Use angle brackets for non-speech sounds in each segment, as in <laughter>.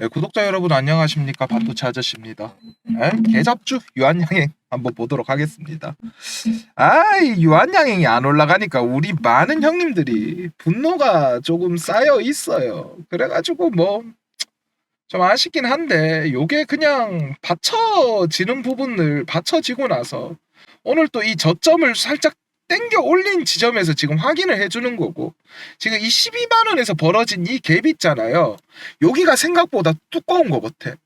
네, 구독자 여러분 안녕하십니까 반도체 아저씨입니다. 에? 개잡주 유한양행 한번 보도록 하겠습니다. 아 이 유한양행이 안 올라가니까 우리 많은 형님들이 분노가 조금 쌓여 있어요. 그래가지고 뭐 좀 아쉽긴 한데 요게 그냥 받쳐지는 부분을 받쳐지고 나서 오늘 또 이 저점을 살짝 땡겨 올린 지점에서 지금 확인을 해주는 거고 지금 이 12만 원에서 벌어진 이 갭 있잖아요. 여기가 생각보다 두꺼운 것 같아.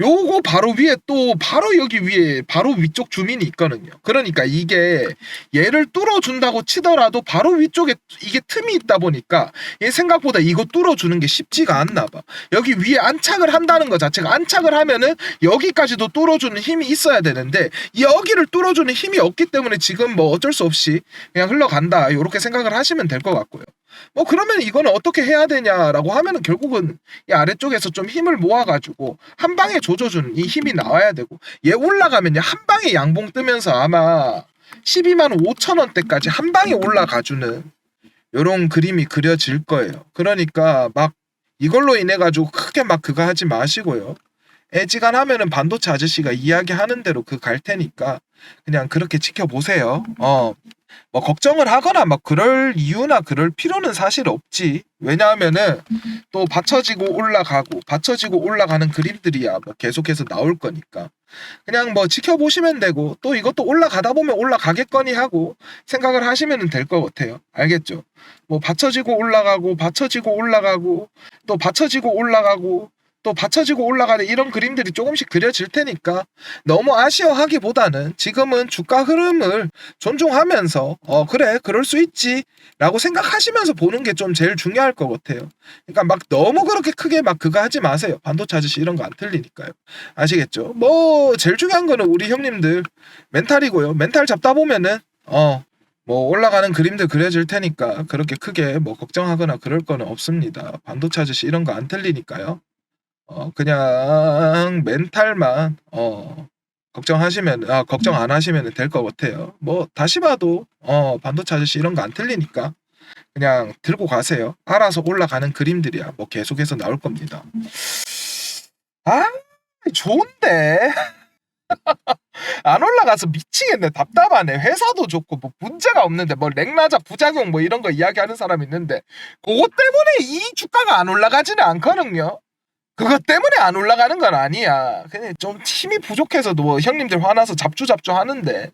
요거 바로 위에 또 바로 여기 위에 바로 위쪽 주민이 있거든요. 그러니까 이게 얘를 뚫어준다고 치더라도 바로 위쪽에 이게 틈이 있다 보니까 얘 생각보다 이거 뚫어주는 게 쉽지가 않나 봐. 여기 위에 안착을 한다는 것 자체가 안착을 하면은 여기까지도 뚫어주는 힘이 있어야 되는데 여기를 뚫어주는 힘이 없기 때문에 지금 뭐 어쩔 수 없이 그냥 흘러간다. 이렇게 생각을 하시면 될 것 같고요. 뭐 그러면 이거는 어떻게 해야 되냐라고 하면은 결국은 이 아래쪽에서 좀 힘을 모아가지고 한 방에 조져주는 이 힘이 나와야 되고 얘 올라가면요 한 방에 양봉 뜨면서 아마 12만 5천 원대까지 한 방에 올라가주는 요런 그림이 그려질 거예요. 그러니까 막 이걸로 인해 가지고 크게 막 그거 하지 마시고요. 애지간 하면은 반도체 아저씨가 이야기하는 대로 그 갈 테니까 그냥 그렇게 지켜보세요. 어. 뭐 걱정을 하거나 막 그럴 이유나 그럴 필요는 사실 없지. 왜냐하면은 또 받쳐지고 올라가고 받쳐지고 올라가는 그림들이야 뭐 계속해서 나올 거니까. 그냥 뭐 지켜보시면 되고 또 이것도 올라가다 보면 올라가겠거니 하고 생각을 하시면 될 것 같아요. 알겠죠? 뭐 받쳐지고 올라가고 받쳐지고 올라가고 또 받쳐지고 올라가고 또 받쳐지고 올라가는 이런 그림들이 조금씩 그려질 테니까 너무 아쉬워하기보다는 지금은 주가 흐름을 존중하면서 어 그래 그럴 수 있지 라고 생각하시면서 보는 게 좀 제일 중요할 것 같아요. 그러니까 막 너무 그렇게 크게 막 그거 하지 마세요. 반도체 아저씨 이런 거 안 틀리니까요. 아시겠죠? 뭐 제일 중요한 거는 우리 형님들 멘탈이고요. 멘탈 잡다 보면은 어뭐 올라가는 그림들 그려질 테니까 그렇게 크게 뭐 걱정하거나 그럴 거는 없습니다. 반도체 아저씨 이런 거 안 틀리니까요 어 그냥 멘탈만 어 걱정하시면 아 걱정 안 하시면 될 것 같아요. 뭐 다시 봐도 어 반도체 아저씨 이런 거 안 틀리니까 그냥 들고 가세요. 알아서 올라가는 그림들이야. 뭐 계속해서 나올 겁니다. 아 좋은데 <laughs> 안 올라가서 미치겠네. 답답하네. 회사도 좋고 뭐 문제가 없는데 뭐 렉나자 부작용 뭐 이런 거 이야기하는 사람 있는데 그것 때문에 이 주가가 안 올라가지는 않거든요. 그것 때문에 안 올라가는 건 아니야. 그냥 좀 힘이 부족해서 뭐 형님들 화나서 잡주잡주 하는데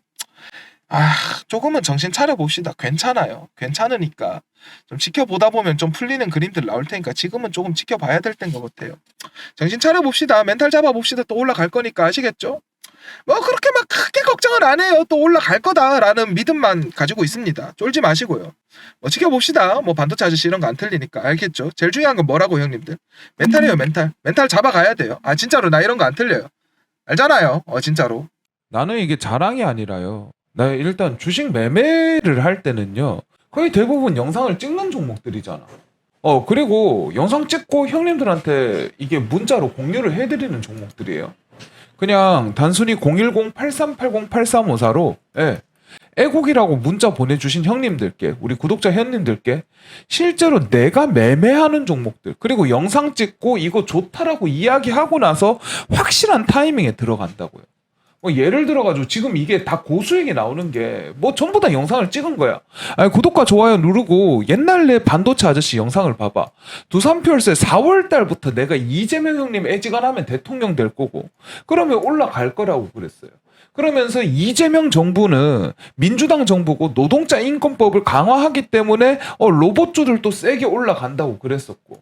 아 조금은 정신 차려 봅시다. 괜찮아요. 괜찮으니까 좀 지켜보다 보면 좀 풀리는 그림들 나올 테니까 지금은 조금 지켜봐야 될 때인 것 같아요. 정신 차려 봅시다. 멘탈 잡아 봅시다. 또 올라갈 거니까 아시겠죠? 뭐 그렇게 막 크게 걱정은 안 해요. 또 올라갈 거다라는 믿음만 가지고 있습니다. 쫄지 마시고요. 뭐 지켜봅시다. 뭐 반도체 아저씨 이런 거 안 틀리니까 알겠죠? 제일 중요한 건 뭐라고 형님들? 멘탈이에요 멘탈. 멘탈 잡아가야 돼요. 아 진짜로 나 이런 거 안 틀려요. 알잖아요. 어 진짜로. 나는 이게 자랑이 아니라요. 나 일단 주식 매매를 할 때는요. 거의 대부분 영상을 찍는 종목들이잖아. 어, 그리고 영상 찍고 형님들한테 이게 문자로 공유를 해드리는 종목들이에요. 그냥 단순히 010-8380-8354로, 예. 애국이라고 문자 보내주신 형님들께, 우리 구독자 형님들께, 실제로 내가 매매하는 종목들, 그리고 영상 찍고 이거 좋다라고 이야기하고 나서 확실한 타이밍에 들어간다고요. 뭐 예를 들어가지고 지금 이게 다 고수익이 나오는 게 뭐 전부 다 영상을 찍은 거야. 아니, 구독과 좋아요 누르고 옛날에 반도체 아저씨 영상을 봐봐. 두산표열세 4월 달부터 내가 이재명 형님 애지간하면 대통령 될 거고 그러면 올라갈 거라고 그랬어요. 그러면서 이재명 정부는 민주당 정부고 노동자 인권법을 강화하기 때문에 어, 로봇주들도 세게 올라간다고 그랬었고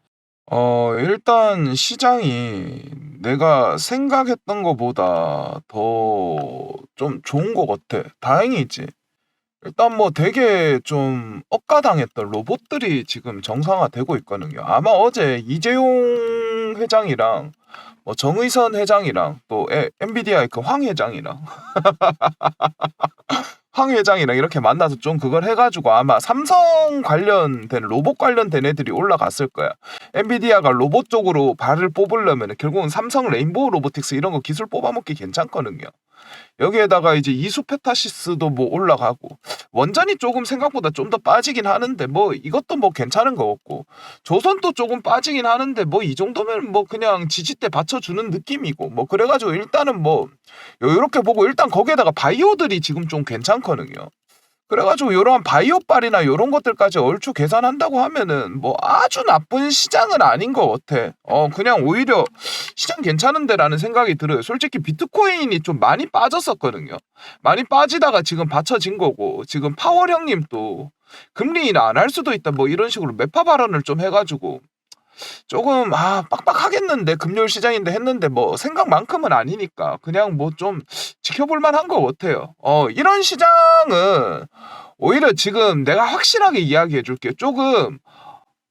어, 일단 시장이 내가 생각했던 것보다 더 좀 좋은 것 같아. 다행이지. 일단 뭐 되게 좀 억가당했던 로봇들이 지금 정상화되고 있거든요. 아마 어제 이재용 회장이랑 뭐 정의선 회장이랑 또 에- 엔비디아의 그 황 회장이랑 <laughs> 황 회장이랑 이렇게 만나서 좀 그걸 해가지고 아마 삼성 관련된 로봇 관련된 애들이 올라갔을 거야. 엔비디아가 로봇 쪽으로 발을 뽑으려면 결국은 삼성 레인보우 로보틱스 이런 거 기술 뽑아먹기 괜찮거든요. 여기에다가 이제 이수페타시스도 뭐 올라가고 원전이 조금 생각보다 좀 더 빠지긴 하는데 뭐 이것도 뭐 괜찮은 거 같고 조선도 조금 빠지긴 하는데 뭐 이 정도면 뭐 그냥 지지대 받쳐주는 느낌이고 뭐 그래가지고 일단은 뭐 이렇게 보고 일단 거기에다가 바이오들이 지금 좀 괜찮 거든요. 그래가지고 이러한 바이오빨이나 이런 것들까지 얼추 계산한다고 하면은 뭐 아주 나쁜 시장은 아닌 것 같아. 어 그냥 오히려 시장 괜찮은데라는 생각이 들어요. 솔직히 비트코인이 좀 많이 빠졌었거든요. 많이 빠지다가 지금 받쳐진 거고 지금 파월 형님도 금리 인하 안 할 수도 있다 뭐 이런 식으로 매파 발언을 좀 해가지고 조금 아 빡빡하겠는데 금요일 시장인데 했는데 뭐 생각만큼은 아니니까 그냥 뭐 좀 지켜볼 만한 것 같아요. 어 이런 시장은 오히려 지금 내가 확실하게 이야기해 줄게. 조금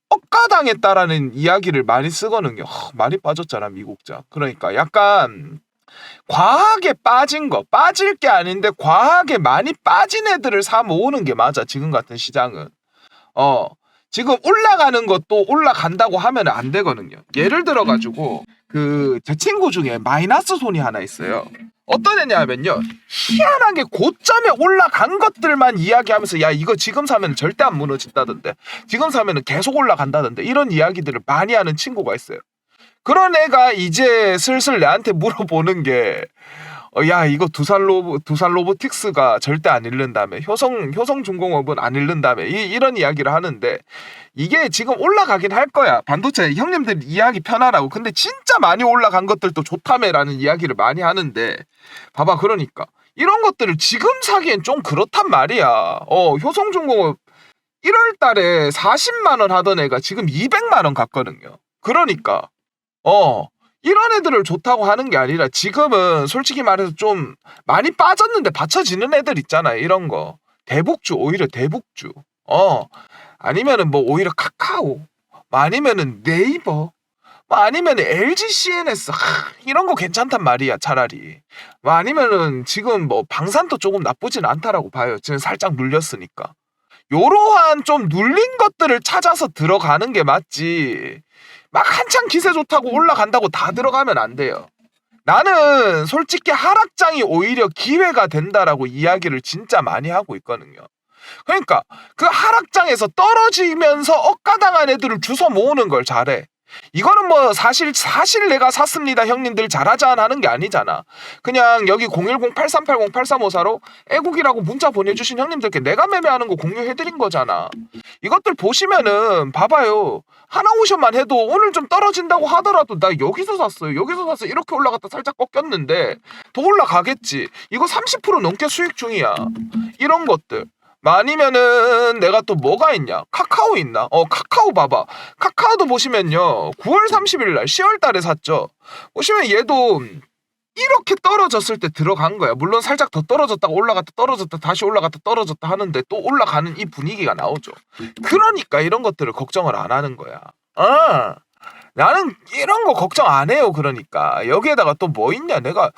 억가당했다라는 이야기를 많이 쓰거든요. 하, 많이 빠졌잖아 미국자. 그러니까 약간 과하게 빠진 거 빠질 게 아닌데 과하게 많이 빠진 애들을 사 모으는 게 맞아 지금 같은 시장은. 어 지금 올라가는 것도 올라간다고 하면 안 되거든요. 예를 들어 가지고 그 제 친구 중에 마이너스 손이 하나 있어요. 어떤 애냐면요 희한하게 고점에 올라간 것들만 이야기하면서 야 이거 지금 사면 절대 안 무너진다던데 지금 사면은 계속 올라간다던데 이런 이야기들을 많이 하는 친구가 있어요. 그런 애가 이제 슬슬 내한테 물어보는 게 어, 야 이거 두산 로보 두산 로보틱스가 절대 안 잃는다며 효성 효성 중공업은 안 잃는다며 이, 이런 이야기를 하는데 이게 지금 올라가긴 할 거야. 반도체 형님들 이야기 편하라고. 근데 진짜 많이 올라간 것들도 좋다며라는 이야기를 많이 하는데 봐봐 그러니까. 이런 것들을 지금 사기엔 좀 그렇단 말이야. 어 효성 중공업 1월 달에 40만 원 하던 애가 지금 200만 원 갔거든요. 그러니까. 어 이런 애들을 좋다고 하는 게 아니라 지금은 솔직히 말해서 좀 많이 빠졌는데 받쳐지는 애들 있잖아요. 이런 거. 대북주 오히려 대북주. 어. 아니면은 뭐 오히려 카카오. 뭐 아니면은 네이버. 뭐 아니면은 LG CNS. 하, 이런 거 괜찮단 말이야, 차라리. 뭐 아니면은 지금 뭐 방산도 조금 나쁘진 않다라고 봐요. 지금 살짝 눌렸으니까. 요러한 좀 눌린 것들을 찾아서 들어가는 게 맞지. 막 한창 기세 좋다고 올라간다고 다 들어가면 안 돼요. 나는 솔직히 하락장이 오히려 기회가 된다라고 이야기를 진짜 많이 하고 있거든요. 그러니까 그 하락장에서 떨어지면서 억가당한 애들을 주워 모으는 걸 잘해. 이거는 뭐 사실 사실 내가 샀습니다 형님들 잘하자 하는 게 아니잖아. 그냥 여기 010-8380-8354로 애국이라고 문자 보내주신 형님들께 내가 매매하는 거 공유해드린 거잖아. 이것들 보시면은 봐봐요. 하나 오션만 해도 오늘 좀 떨어진다고 하더라도 나 여기서 샀어요. 여기서 샀어. 이렇게 올라갔다 살짝 꺾였는데 더 올라가겠지. 이거 30% 넘게 수익 중이야. 이런 것들. 뭐 아니면은 내가 또 뭐가 있냐? 카카오 있나? 어 카카오 봐봐. 카카오도 보시면요. 9월 30일 날 10월 달에 샀죠. 보시면 얘도 이렇게 떨어졌을 때 들어간 거야. 물론 살짝 더 떨어졌다가 올라갔다 떨어졌다 다시 올라갔다 떨어졌다 하는데 또 올라가는 이 분위기가 나오죠. 그러니까 이런 것들을 걱정을 안 하는 거야. 아, 나는 이런 거 걱정 안 해요. 그러니까 여기에다가 또 뭐 있냐? 내가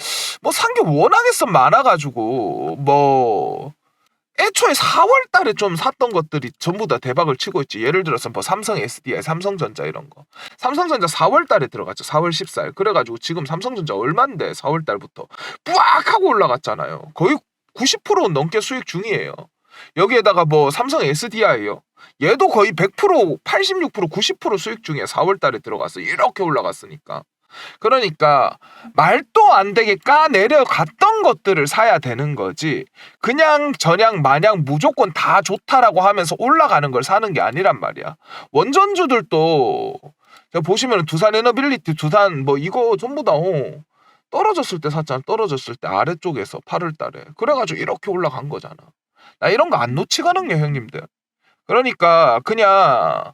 뭐 산 게 워낙에 좀 많아가지고 뭐 애초에 4월 달에 좀 샀던 것들이 전부 다 대박을 치고 있지. 예를 들어서 뭐 삼성 SDI, 삼성전자 이런 거. 삼성전자 4월 달에 들어갔죠. 4월 14일. 그래가지고 지금 삼성전자 얼만데 4월 달부터 뿌악 하고 올라갔잖아요. 거의 90% 넘게 수익 중이에요. 여기에다가 뭐 삼성 SDI요. 얘도 거의 100%, 86%, 90% 수익 중에 4월 달에 들어갔어. 이렇게 올라갔으니까. 그러니까 말도 안 되게 까 내려갔던 것들을 사야 되는 거지. 그냥 저냥 마냥 무조건 다 좋다라고 하면서 올라가는 걸 사는 게 아니란 말이야. 원전주들도 보시면 두산 에너빌리티, 두산 뭐 이거 전부 다 어, 떨어졌을 때 샀잖아. 떨어졌을 때 아래쪽에서 8월 달에. 그래가지고 이렇게 올라간 거잖아. 나 이런 거 안 놓치거든요, 형님들. 그러니까 그냥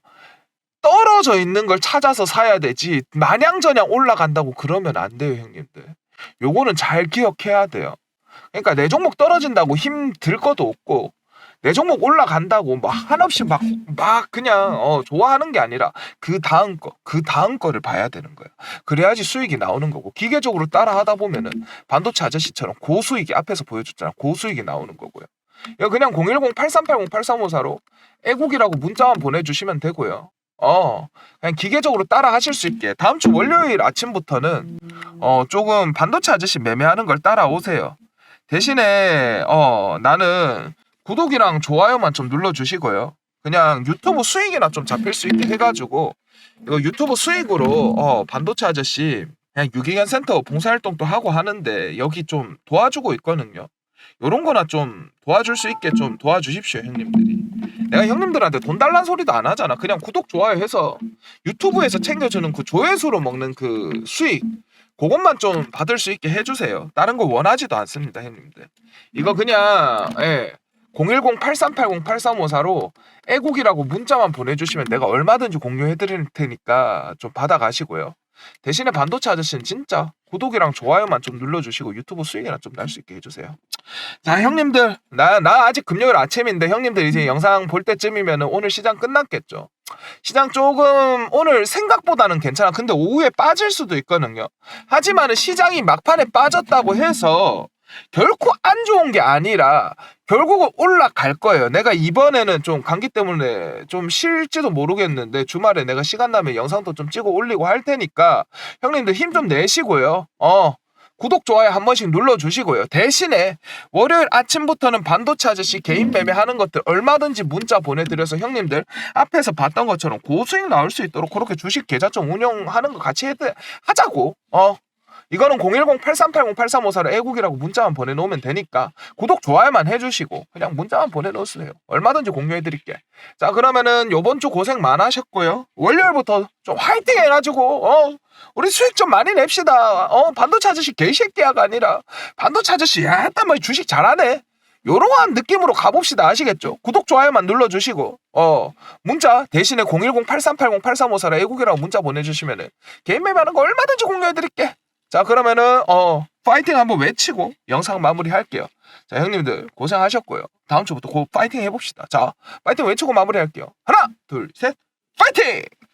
떨어져 있는 걸 찾아서 사야 되지 마냥저냥 올라간다고 그러면 안 돼요 형님들 요거는 잘 기억해야 돼요 그러니까 내 종목 떨어진다고 힘 들 것도 없고 내 종목 올라간다고 막 한없이 막, 막 그냥 어, 좋아하는 게 아니라 그 다음 거, 그 다음 거를 봐야 되는 거예요. 그래야지 수익이 나오는 거고 기계적으로 따라 하다 보면은 반도체 아저씨처럼 고수익이 앞에서 보여줬잖아. 고수익이 나오는 거고요. 그냥 010-8380-8354로 애국이라고 문자만 보내주시면 되고요. 어, 그냥 기계적으로 따라 하실 수 있게. 다음 주 월요일 아침부터는, 어, 조금 반도체 아저씨 매매하는 걸 따라오세요. 대신에, 어, 나는 구독이랑 좋아요만 좀 눌러주시고요. 그냥 유튜브 수익이나 좀 잡힐 수 있게 해가지고, 이거 유튜브 수익으로, 어, 반도체 아저씨, 그냥 유기견 센터 봉사활동도 하고 하는데, 여기 좀 도와주고 있거든요. 요런 거나 좀 도와줄 수 있게 좀 도와주십시오, 형님들이. 내가 형님들한테 돈 달란 소리도 안 하잖아. 그냥 구독, 좋아요 해서 유튜브에서 챙겨주는 그 조회수로 먹는 그 수익, 그것만 좀 받을 수 있게 해주세요. 다른 거 원하지도 않습니다, 형님들. 이거 그냥, 예. 010-8380-8354로 애국이라고 문자만 보내주시면 내가 얼마든지 공유해드릴 테니까 좀 받아가시고요. 대신에 반도체 아저씨는 진짜 구독이랑 좋아요만 좀 눌러주시고 유튜브 수익이나 좀 날 수 있게 해주세요. 자 형님들 나 나 아직 금요일 아침인데 형님들 이제 영상 볼 때쯤이면 오늘 시장 끝났겠죠. 시장 조금 오늘 생각보다는 괜찮아. 근데 오후에 빠질 수도 있거든요. 하지만은 시장이 막판에 빠졌다고 해서 결코 안 좋은 게 아니라 결국은 올라갈 거예요. 내가 이번에는 좀 감기 때문에 좀 쉴지도 모르겠는데 주말에 내가 시간 나면 영상도 좀 찍어 올리고 할 테니까 형님들 힘 좀 내시고요. 어. 구독, 좋아요 한 번씩 눌러주시고요. 대신에 월요일 아침부터는 반도체 아저씨 개인 매매 하는 것들 얼마든지 문자 보내드려서 형님들 앞에서 봤던 것처럼 고수익 나올 수 있도록 그렇게 주식 계좌 좀 운영하는 거 같이 해, 하자고. 어. 이거는 010-8380-8354로 애국이라고 문자만 보내놓으면 되니까 구독, 좋아요만 해주시고 그냥 문자만 보내놓으세요. 얼마든지 공유해드릴게. 자 그러면은 요번 주 고생 많으셨고요. 월요일부터 좀 화이팅 해가지고 어 우리 수익 좀 많이 냅시다. 어 반도체 아저씨 개새끼야가 아니라 반도체 아저씨 야따 뭐 주식 잘하네. 요러한 느낌으로 가봅시다. 아시겠죠? 구독, 좋아요만 눌러주시고, 어, 문자 대신에 010-8380-8354로 애국이라고 문자 보내주시면은 개인 매매하는 거 얼마든지 공유해드릴게. 자, 그러면은, 어, 파이팅 한번 외치고 영상 마무리 할게요. 자, 형님들 고생하셨고요. 다음 주부터 고 파이팅 해봅시다. 자, 파이팅 외치고 마무리 할게요. 하나, 둘, 셋, 파이팅!